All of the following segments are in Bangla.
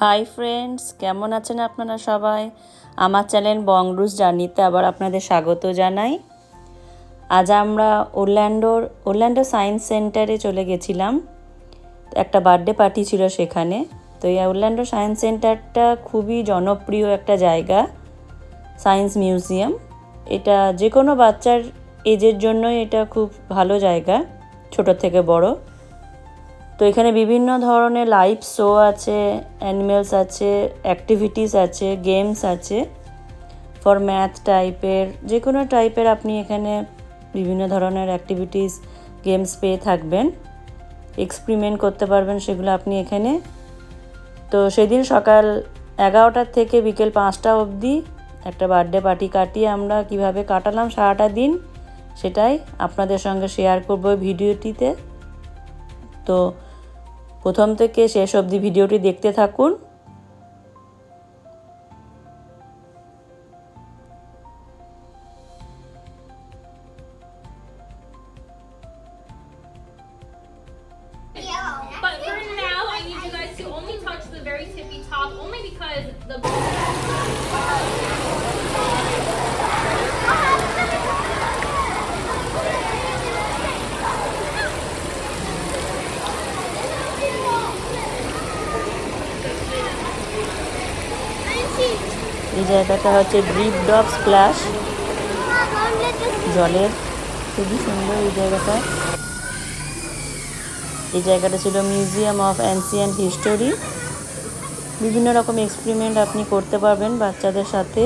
হাই ফ্রেন্ডস কেমন আছেন আপনারা সবাই? আমার চ্যানেল বংরুস জার্নিতে আবার আপনাদের স্বাগত জানাই। আজ আমরা ওরল্যান্ডোর, ওরল্যান্ডো সায়েন্স সেন্টারে চলে গেছিলাম। একটা বার্থডে পার্টি ছিল সেখানে। তো এই ওরল্যান্ডো সায়েন্স সেন্টারটা খুবই জনপ্রিয় একটা জায়গা, সায়েন্স মিউজিয়াম। এটা যে কোনো বাচ্চার এজের জন্যই এটা খুব ভালো জায়গা, ছোট থেকে বড়। তো এখানে বিভিন্ন ধরনের লাইভ শো আছে অ্যানিমেলস আছে অ্যাক্টিভিটিস আছে গেমস আছে ফর ম্যাথ টাইপের যে কোনো টাইপের আপনি এখানে বিভিন্ন ধরনের অ্যাক্টিভিটিস গেমস পেয়ে থাকবেন এক্সপেরিমেন্ট করতে পারবেন সেগুলো আপনি এখানে। তো সেদিন সকাল এগারোটার থেকে বিকেল পাঁচটা অবধি একটা বার্থডে পার্টি কাটিয়ে আমরা কীভাবে কাটালাম সারাটা দিন, সেটাই আপনাদের সঙ্গে শেয়ার করব ভিডিওটিতে তো প্রথম থেকে শেষ অবধি ভিডিওটি দেখতে থাকুন। এই জায়গাটা হচ্ছে ড্রিপ ডপ স্প্ল্যাশ জলের খুবই সুন্দর এই জায়গাটা। এই জায়গাটা ছিল মিউজিয়াম অফ অ্যান্সিয়েন্ট হিস্টোরি বিভিন্ন রকম এক্সপেরিমেন্ট আপনি করতে পারবেন বাচ্চাদের সাথে।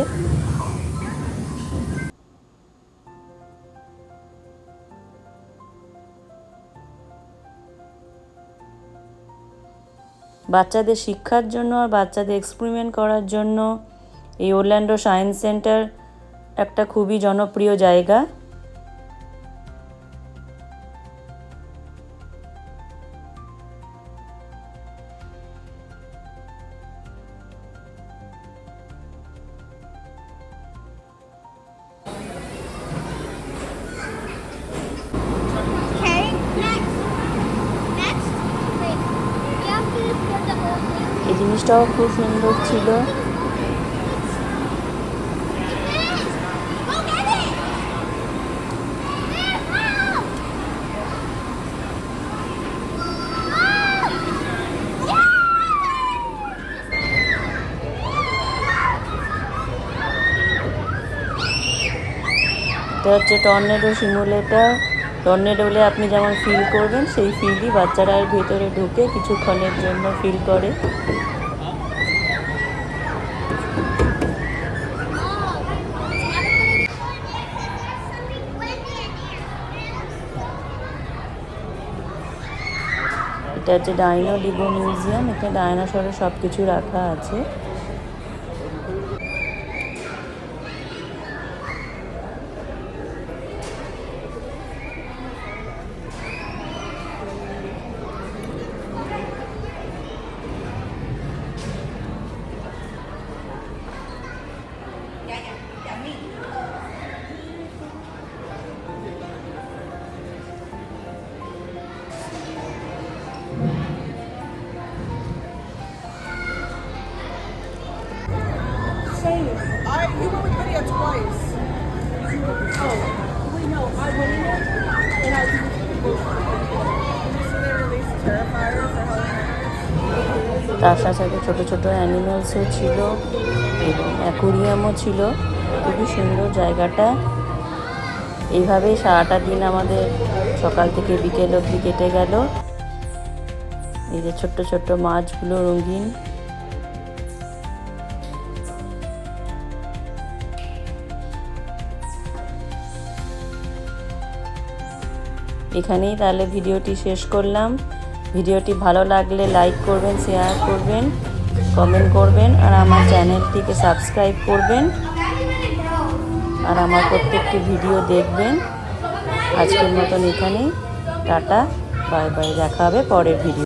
বাচ্চাদের শিক্ষার জন্য আর বাচ্চাদের এক্সপেরিমেন্ট করার জন্য এই ওরল্যান্ডো সায়েন্স সেন্টার একটা খুবই জনপ্রিয় জায়গা. এই জিনিসটাও খুব সুন্দর ছিল। এটা হচ্ছে টর্নেডো সিমুলেটার। টর্নেডো হলে আপনি যেমন ফিল করবেন, সেই ফিলই বাচ্চারা এর ভেতরে ঢুকে কিছুক্ষণের জন্য ফিল করে। এটা হচ্ছে ডাইনো ডিগো মিউজিয়াম, এখানে ডাইনোসরের সব কিছু রাখা আছে। তার সাথে সাথে ছোটো ছোটো অ্যানিমেলসও ছিল এবং অ্যাকুরিয়ামও ছিল। খুবই সুন্দর জায়গাটা। এইভাবেই সারাটা দিন আমাদের সকাল থেকে বিকেল অবধি কেটে গেল। এই যে ছোট্ট ছোট্ট মাছগুলো রঙিন। এখানেই তাহলে ভিডিওটি শেষ করলাম। ভিডিওটি ভালো লাগলে লাইক করবেন, শেয়ার করবেন, কমেন্ট করবেন, আর আমার চ্যানেলটিকে সাবস্ক্রাইব করবেন, আর আমার প্রত্যেকটি ভিডিও দেখবেন। আজকের মতন এখানেই। টাটা, বাই বাই, দেখা হবে পরের ভিডিও